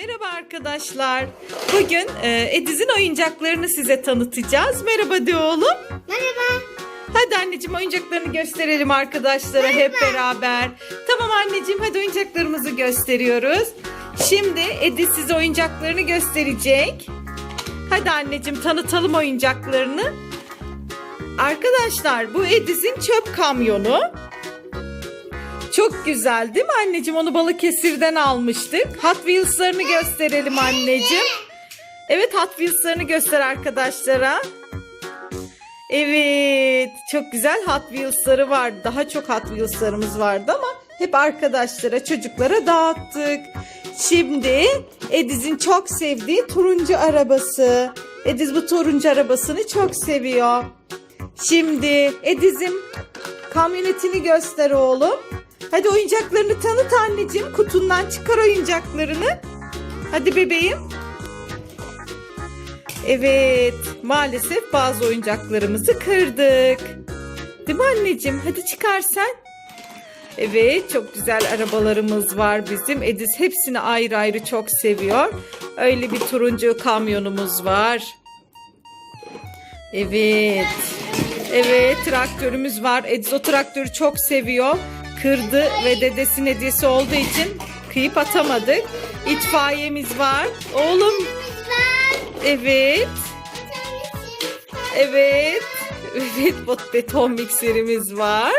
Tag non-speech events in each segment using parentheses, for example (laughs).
Merhaba arkadaşlar. Bugün e, Ediz'in oyuncaklarını size tanıtacağız. Merhaba de oğlum. Merhaba. Hadi anneciğim oyuncaklarını gösterelim arkadaşlara hep beraber. Tamam anneciğim hadi oyuncaklarımızı gösteriyoruz. Şimdi Ediz size oyuncaklarını gösterecek. Hadi anneciğim tanıtalım oyuncaklarını. Arkadaşlar bu Ediz'in çöp kamyonu. Çok güzel değil mi anneciğim? Onu Balıkesir'den almıştık. Hot Wheels'larını gösterelim anneciğim. Evet Hot Wheels'larını göster arkadaşlara. Evet çok güzel Hot Wheels'ları vardı. Daha çok Hot Wheels'larımız vardı ama hep arkadaşlara çocuklara dağıttık. Şimdi Ediz'in çok sevdiği turuncu arabası. Ediz bu turuncu arabasını çok seviyor. Şimdi Ediz'im kamyonetini göster oğlum. Hadi oyuncaklarını tanıt anneciğim. Kutundan çıkar oyuncaklarını. Hadi bebeğim. Evet, maalesef bazı oyuncaklarımızı kırdık. Değil mi anneciğim? Hadi çıkar sen. Evet, çok güzel arabalarımız var bizim. Ediz hepsini ayrı ayrı çok seviyor. Öyle bir turuncu kamyonumuz var. Evet. Evet, traktörümüz var. Ediz o traktörü çok seviyor. Kırdı ve dedesinin hediyesi olduğu için kıyıp atamadık. İtfaiyemiz var. Oğlum Evet. Evet. Evet beton mikserimiz var.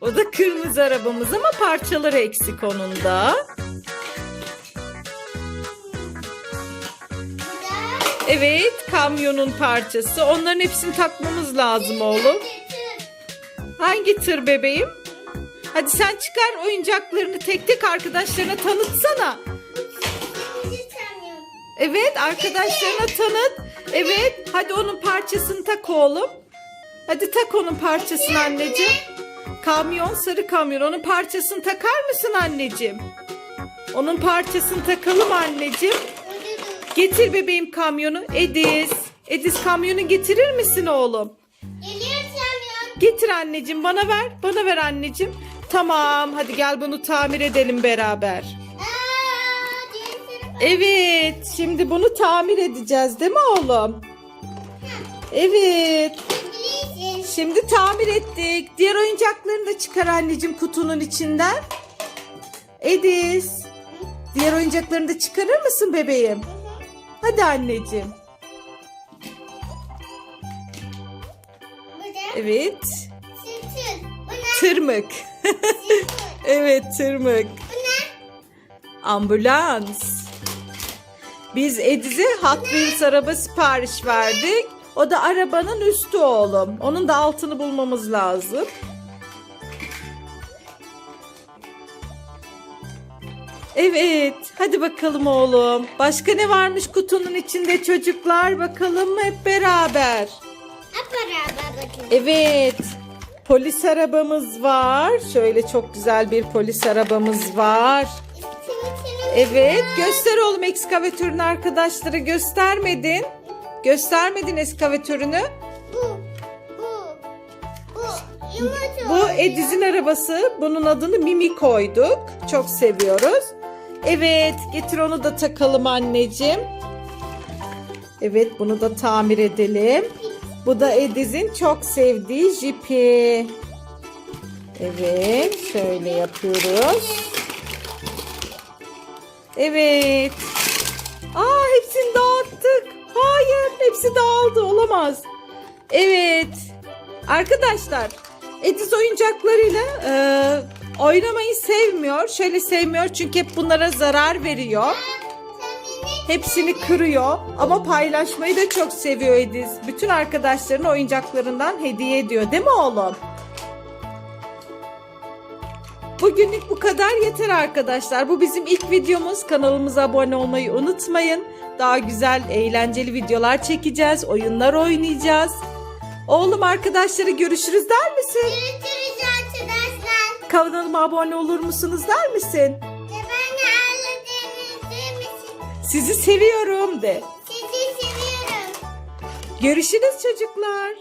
O da kırmızı arabamız ama parçaları eksik onun da. Evet kamyonun parçası. Onların hepsini takmamız lazım oğlum. Hangi tır bebeğim? Hadi sen çıkar oyuncaklarını tek tek arkadaşlarına tanıtsana. Evet arkadaşlarına tanıt. Evet hadi onun parçasını tak oğlum. Hadi tak onun parçasını anneciğim. Kamyon sarı kamyon onun parçasını takar mısın anneciğim? Onun parçasını takalım anneciğim. Getir bebeğim kamyonu. Ediz. Ediz kamyonu getirir misin oğlum? Getir anneciğim bana ver. Bana ver anneciğim. Tamam hadi gel bunu tamir edelim beraber. Evet, şimdi bunu tamir edeceğiz değil mi oğlum? Evet, şimdi tamir ettik. Diğer oyuncaklarını da çıkar anneciğim kutunun içinden. Ediz, diğer oyuncaklarını da çıkarır mısın bebeğim? Hadi anneciğim. Evet, tırmık. (laughs) evet, tırmık. Ambulans. Biz Ediz'e Hot Wheels araba sipariş verdik. O da arabanın üstü oğlum. Onun da altını bulmamız lazım. Evet, hadi bakalım oğlum. Başka ne varmış kutunun içinde çocuklar? Bakalım mı hep beraber? Evet. Polis arabamız var. Şöyle çok güzel bir polis arabamız var. Evet göster oğlum ekskavatörünü arkadaşlara göstermedin. Göstermedin ekskavatörünü. Bu, bu, bu, Bu Ediz'in arabası. Bunun adını Mimi koyduk. Çok seviyoruz. Evet getir onu da takalım anneciğim. Evet bunu da tamir edelim. Bu da Ediz'in çok sevdiği jipi. Evet şöyle yapıyoruz. Evet. Aa hepsini dağıttık. Hayır hepsi dağıldı olamaz. Evet. Arkadaşlar Ediz oyuncaklarıyla e, oynamayı sevmiyor. Şöyle sevmiyor çünkü hep bunlara zarar veriyor. Hepsini kırıyor ama paylaşmayı da çok seviyor Ediz. Bütün arkadaşlarına oyuncaklarından hediye ediyor değil mi oğlum? Bugünlük bu kadar yeter arkadaşlar. Bu bizim ilk videomuz. Kanalımıza abone olmayı unutmayın. Daha güzel, eğlenceli videolar çekeceğiz. Oyunlar oynayacağız. Oğlum arkadaşlara görüşürüz der misin? Görüşürüz arkadaşlar. Kanalıma abone olur musunuz der misin? Sizi seviyorum de. Sizi seviyorum. Görüşürüz çocuklar.